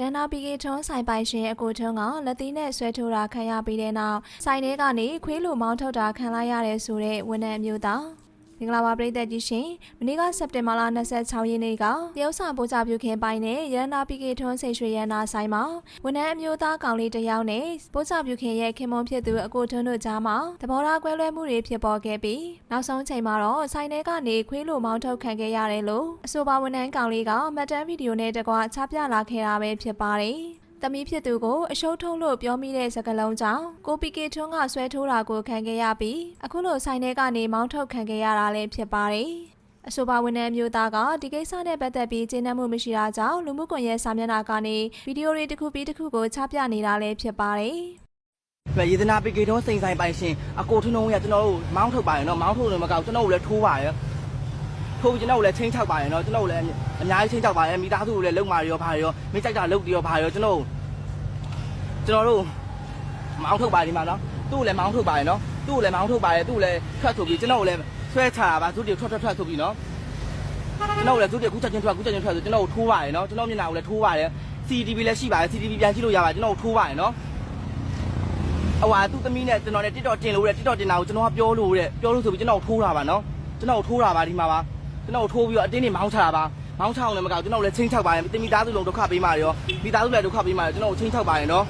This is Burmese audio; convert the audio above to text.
ရန်နာပီကေထွန်းဆိုင်ပိုင်ရှင်အကိုထွန်းကလက်သီးနဲ့ဆွဲထိုးတာခံရပြီးတဲ့နောက်ဆိုင်ထဲကနေခွေးလိုမောင်းထုတ်တာခံလိုက်ရတယ်ဆိုတဲ့ဝန်ထမ်းအမျိုးသား မင်္ဂလာပါပရိသတ်ကြီးရှင်မနေ့ကစက်တင်ဘာလ26ရက်နေ့ကတရုတ်ဆောင်ပို့ချပြုခင်ပိုင်းနဲ့ရန်နာပီကေထွန်းစိတ်ရွှေရန်နာဆိုင်မှာဝန်ထမ်းအမျိုးသားကောင်လေးတစ်ယောက်နဲ့ပို့ချပြုခင်ရဲ့ခင်မွန်ဖြစ်သူအကိုထွန်းတို့ကြားမှာသဘောထားကွဲလွဲမှုတွေဖြစ်ပေါ်ခဲ့ပြီးနောက်ဆုံးချိန်မှာတော့ဆိုင်ထဲကနေခွေးလိုမောင်းထုတ်ခံခဲ့ရတယ်လို့အဆိုပါဝန်ထမ်းကောင်လေးကမှတ်တမ်းဗီဒီယိုနဲ့တကွချပြလာခဲ့တာပဲဖြစ်ပါတယ်။ သမီးဖြစ်သူကိုအရှုံးထုတ်လို့ပြောမိတဲ့စကားလုံးကြောင့်ကိုပီကေထွန်းကဆွဲထိုးတာကိုခံခဲ့ရပြီးအခုလိုဆိုင်ထဲကနေမောင်းထုတ်ခံခဲ့ရတာလည်းဖြစ်ပါတယ်။အဆိုပါဝန်ထမ်းမျိုးသားကဒီကိစ္စနဲ့ပတ်သက်ပြီးကျေနပ်မှုမရှိတာကြောင့်လူမှုကွန်ရက်စာမျက်နှာကနေဗီဒီယိုတွေတစ်ခုပြီးတစ်ခုကိုချပြနေတာလည်းဖြစ်ပါတယ်။ပြရေသနာပေကေတုံးစိန်ဆိုင်ပိုင်ရှင်အကိုထွန်းုံးရကျွန်တော်တို့မောင်းထုတ်ပါရနော်မောင်းထုတ်လို့မကောက်ကျွန်တော်တို့လည်းထိုးပါရ ထိုးပြီးကျွန်တော်တို့လည်းချင်းချောက်ပါရနော်ကျွန်တော်တို့လည်းအများကြီးချင်းချောက်ပါရမိသားစုကိုလည်းလုံမာရောဘာရောမိကြိုက်တာလုံတီရောဘာရောကျွန်တော်ကျွန်တော်တို့မောင်းထုတ်ပါဒီမှာနော်သူ့ကိုလည်းမောင်းထုတ်ပါရနော်သူ့ကိုလည်းမောင်းထုတ်ပါရသူ့ကိုလည်းထွက်ဆိုပြီးကျွန်တော်တို့လည်းဆွဲချတာပါသူတို့ထွက်ထွက်ထွက်ဆိုပြီးနော်ကျွန်တော်တို့လည်းသူတို့ခုချက်ချင်းထွက်ခုချက်ချင်းထွက်ဆိုကျွန်တော်တို့ထိုးပါရနော်ကျွန်တော်မျက်နှာကိုလည်းထိုးပါရ CCTV လည်းရှိပါတယ် CCTV ပြန်ကြည့်လို့ရပါတယ်ကျွန်တော်တို့ထိုးပါရနော်ဟိုဟာသူ့သမီးနဲ့ကျွန်တော်နဲ့ TikTok တင်လို့တဲ့ TikTok တင်တာကိုကျွန်တော်ကပြောလို့တဲ့ပြောလို့ဆိုပြီးကျွန်တော်ထိုးတာပါနော်ကျွန်တော်ထိုးတာပါဒီမှာပါ ကျွန်တော်ထိုးပြီးတော့အတင်းနေမောင်းချတာပါမောင်းချအောင်လည်းမကောက်ကျွန်တော်လည်းချင်းချောက်ပါရင်တင်မိသားစုလုံးဒုက္ခပေးပါရောမိသားစုလည်းဒုက္ခပေးပါရောကျွန်တော်ချင်းချောက်ပါရင်နော်